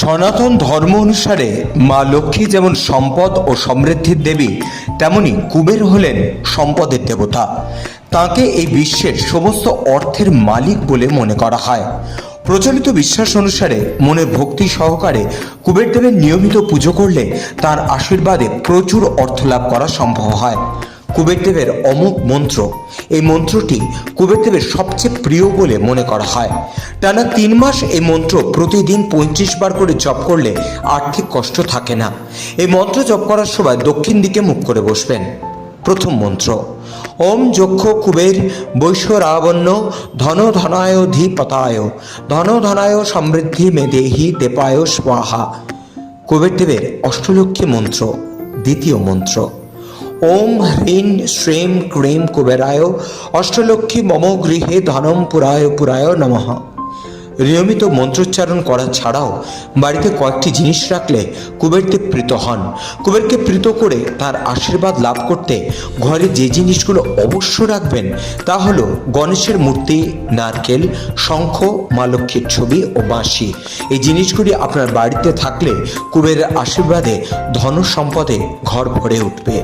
সনাতন ধর্ম অনুসারে মা লক্ষ্মী যেমন সম্পদ ও সমৃদ্ধির দেবী, তেমনি কুবের হলেন সম্পদের দেবতা। তাকে এই বিশ্বের সমস্ত অর্থের মালিক বলে মনে করা হয়। প্রচলিত বিশ্বাস অনুসারে মনের ভক্তি সহকারে কুবের দেবের নিয়মিত পুজো করলে তার আশীর্বাদে প্রচুর অর্থ লাভ করা সম্ভব হয়। কুবেরদেবের অমুক মন্ত্র এই মন্ত্রটি কুবেরদেবের সবচেয়ে প্রিয় বলে মনে করা হয়। টানা তিন মাস এই মন্ত্র প্রতিদিন পঁয়ত্রিশ বার করে জপ করলে আর্থিক কষ্ট থাকে না। এই মন্ত্র জপ করার সময় দক্ষিণ দিকে মুখ করে বসবেন। প্রথম মন্ত্র, ওম যক্ষ কুবের বৈশ্য রাবণ্য ধন ধনায় ধীপতায়, ধন ধনায় সমৃদ্ধি মে দেহি দেপায় স্বাহা। কুবেরদেবের অষ্টলক্ষ্মী মন্ত্র, দ্বিতীয় মন্ত্র। ওম হ্রিং শ্রীম ক্রিম কুবেরায় অষ্টলক্ষ্মী মম গৃহে ধনম পুরায় পুরায় নমঃ। নিয়মিত মন্ত্রোচ্চারণ করা ছাড়াও বাড়িতে কয়েকটি জিনিস রাখলে কুবেরদেব প্রীত হন। কুবেরকে প্রীত করে তার আশীর্বাদ লাভ করতে ঘরে যে জিনিসগুলো অবশ্য রাখবেন তা হলো গণেশের মূর্তি, নারকেল, শঙ্খ, মা লক্ষ্মীর ছবি ও বাঁশি। এই জিনিসগুলি আপনার বাড়িতে থাকলে কুবেরের আশীর্বাদে ধন সম্পদে ঘর ভরে উঠবে।